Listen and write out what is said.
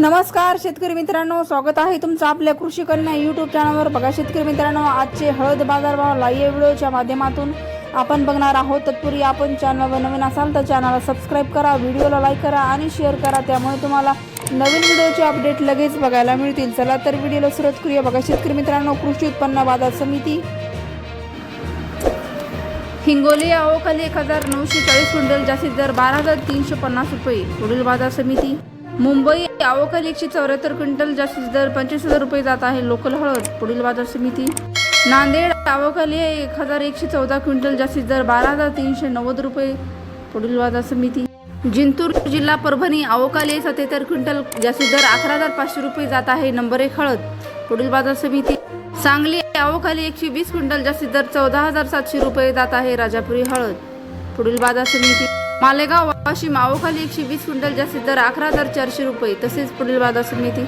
नमस्कार शेतकरी मित्रांनो. स्वागत आहे तुमचं आपल्या कृषी कन्या यूट्यूब चॅनलवर बघा शेतकरी मित्रांनो आजचे हळद बाजारभाव लाईव्ह व्हिडिओच्या माध्यमातून आपण बघणार आहोत. तत्पूर्वी आपण चॅनलवर नवीन असाल तर चॅनलला सबस्क्राईब करा व्हिडिओला लाईक करा आणि शेअर करा. त्यामुळे तुम्हाला नवीन व्हिडिओचे अपडेट लगेच बघायला मिळतील. चला तर व्हिडिओला सुरुवात करूया. बघा शेतकरी मित्रांनो कृषी उत्पन्न बाजार समिती. हिंगोली अवकाली एक हजार नऊशे चाळीस क्विंटल. जास्तीत दर बारा हजार तीनशे पन्नास रुपये. पुढील बाजार समिती. मुंबई अवकाली एकशे चौऱ्याहत्तर क्विंटल जास्तीत दर पंचवीस हजार रुपये जात आहे. लोकल हळद पुढील बाजार समिती. नांदेड अवकाली एक हजार एकशे चौदा क्विंटल जास्तीत दर बारा हजार तीनशे नव्वद रुपये. पुढील बाजार समिती. जिंतूर जिल्हा परभणी अवकाली सत्याहत्तर क्विंटल जास्तीत दर अकरा हजार पाचशे रुपये जात आहे. नंबर एक हळद पुढील बाजार समिती. सांगली अवकाली एकशे वीस क्विंटल जास्तीत दर चौदा हजार सातशे रुपये जात आहे. राजापुरी हळद पुढील बाजार समिती. मालेगाव वाशी मावोखाली एकशे वीस क्विंटल जास्तीत दर अकरा हजार चारशे रुपये तसेच पुढील बाजार समिती.